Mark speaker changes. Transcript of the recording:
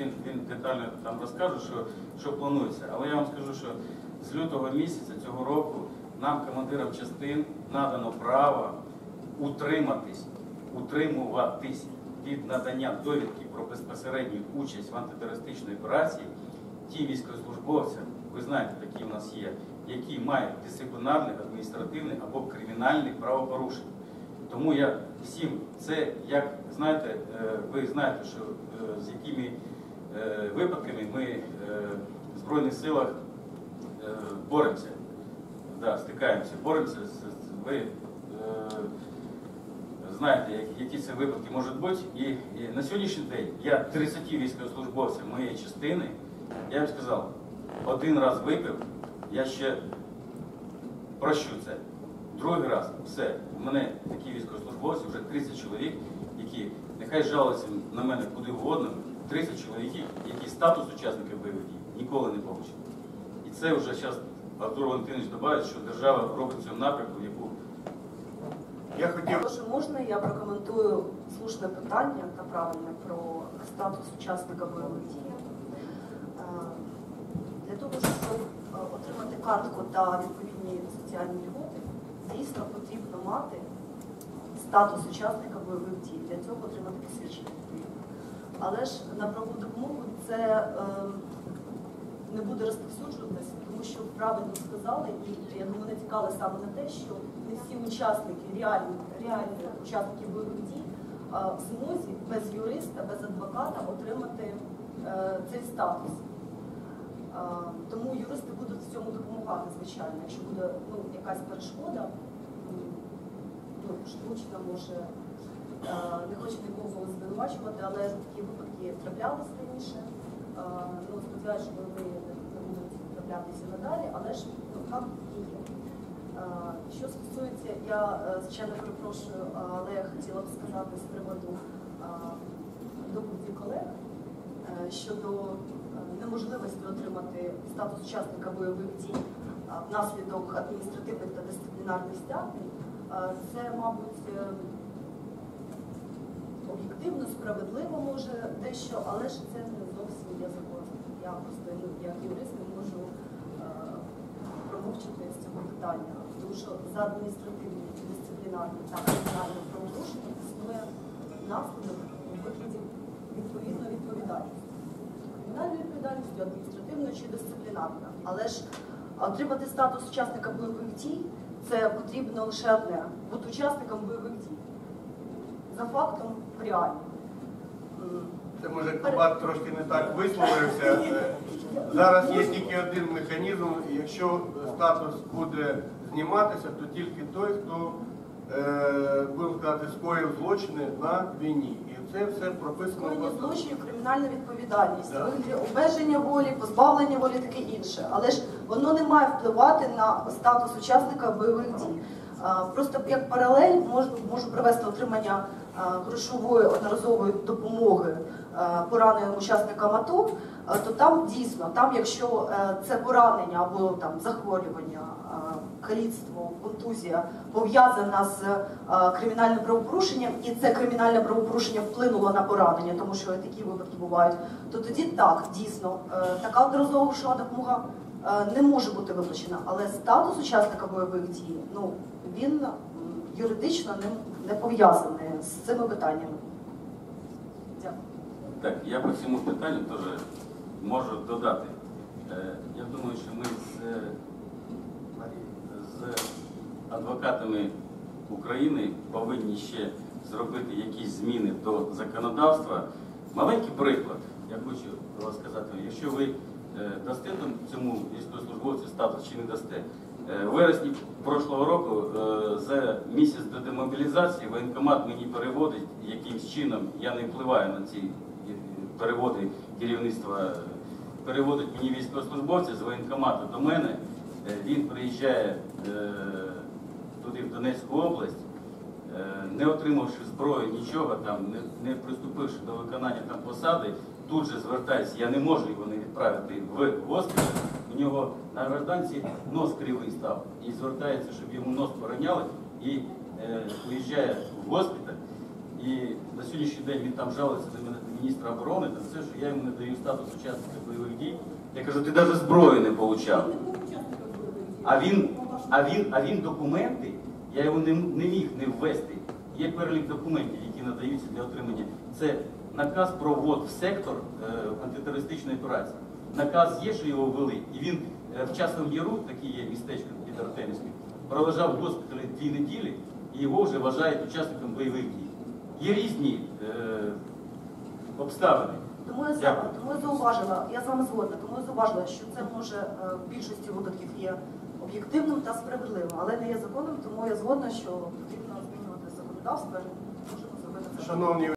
Speaker 1: він, він детально там розкаже, що, що планується. Але я вам скажу, що з лютого місяця цього року нам, командирам частин, надано право утриматись, утримуватись від надання довідки про безпосередню участь в антитерористичній операції ті військовослужбовці, ви знаєте, такі у нас є, які мають дисциплінарне, адміністративне або кримінальне правопорушення. Тому я всім це, як знаєте, е, ви знаєте, що е, з якими випадками ми е, в Збройних силах е, боремося, да, стикаємося, боремося. Ви е, знаєте, які це випадки можуть бути. І, і на сьогоднішній день я 30 військовослужбовців моєї частини, я їм сказав, один раз випив, я ще прощу це. Другий раз все. У мене такі військовослужбовці, вже 30 чоловік, які нехай жалуються на мене куди угодно, 30 чоловіків, які статус учасників бойових дій ніколи не получать. І це вже зараз Артур Валентинович добавить, що держава робить цьому напрямку, яку
Speaker 2: Я хотів
Speaker 3: Якщо можна, я прокоментую слушне питання та правильне про статус учасника бойових дій. Е, Для того, щоб е, отримати картку та відповідні соціальні льготи, дійсно потрібно мати статус учасника бойових дій. Для цього отримати посвідчення. Але ж на правову допомогу це е, не буде розповсюджуватися, тому що правильно сказали, і я думаю, натякали саме на те, що не всі учасники, реальні, реальні учасники бойових дій, а, в змозі без юриста, без адвоката отримати е, цей статус. А, Тому юристи будуть в цьому допомагати, звичайно. Якщо буде ну, якась перешкода, ну, штучна, може, е, не хочу нікого звинувачувати, але такі випадки траплялися раніше. Е, Ну, сподіваюся, що вони не будуть траплятися надалі, але ж ну, факт є. Е, Що стосується, я е, звичайно перепрошую, але я хотіла б сказати з приводу доповіді колег щодо неможливості отримати статус учасника бойових дій внаслідок адміністративних та дисциплінарних стягнень. Це, мабуть, об'єктивно, справедливо може дещо, але ж це не зовсім є законом. Я просто ну, як юрист не можу е, промовчати з цього питання, тому що за адміністративні, дисциплінарні та кримінальні правопорушення існує наслідок вигляді відповідної відповідальності. Кримінальної відповідальності, адміністративної чи дисциплінарної. Але ж отримати статус учасника бойових дій це потрібно лише одне бути учасником бойових дій. За фактом реально.
Speaker 2: Це може Кабат трошки не так висловився. Зараз є тільки один механізм. Якщо статус буде зніматися, то тільки той, хто е, будемо сказати, скоїв злочини на війні. І це все прописано
Speaker 3: Скоєння злочинів, кримінальна відповідальність,
Speaker 2: Да.
Speaker 3: обмеження волі, позбавлення волі, таке інше. Але ж воно не має впливати на статус учасника бойових дій. Просто як паралель можу, можу привести отримання грошової одноразової допомоги пораненим учасникам АТО, то там дійсно, там, якщо е, це поранення або там захворювання, каліцтво, контузія пов'язана з е, кримінальним правопорушенням, і це кримінальне правопорушення вплинуло на поранення, тому що такі випадки бувають, то тоді так, дійсно, е, така одноразова допомога не може бути виплачена. Але статус учасника бойових дій, ну він юридично не, не пов'язаний з цими питаннями. Дякую.
Speaker 1: Так, я по цьому питанню теж можу додати. Е, Я думаю, що ми з, е, з адвокатами України повинні ще зробити якісь зміни до законодавства. Маленький приклад, я хочу вам сказати, якщо ви е, дасте там цьому військовослужбовцю статус чи не дасте. Е, вересні прошлого року е, за місяць до демобілізації воєнкомат мені переводить якимсь чином, я не впливаю на ці е, переводи керівництва, переводить мені військовослужбовця з воєнкомату до мене. Е, Він приїжджає е, туди, в Донецьку область, е, не отримавши зброю, нічого там, не приступивши до виконання там посади, тут же звертається, я не можу його не відправити в госпіталь. У нього на гражданці нос кривий став і звертається, щоб йому нос пороняли, і е, уїжджає в госпіталь. І на сьогоднішній день він там жалується на мене, міністра оборони, то це, що я йому не даю статус учасника бойових дій. Я кажу, ти навіть зброю не получав. А він, а він, а він документи, я його не, не міг не ввести. Є перелік документів, які надаються для отримання. Це наказ про ввод в сектор е, антитерористичної операції. Наказ є, що його ввели, і він е, в Часному Яру, таке є містечко під Артемівським, пролежав в госпіталі дві неділі, і його вже вважають учасником бойових дій. Є різні е, обставини.
Speaker 3: Тому я, за- тому я зауважила, я з вами згодна, тому я зауважила, що це може в більшості випадків є об'єктивним та справедливим, але не є законом, тому я згодна, що потрібно змінювати законодавство. і Можемо зробити це.
Speaker 2: Шановні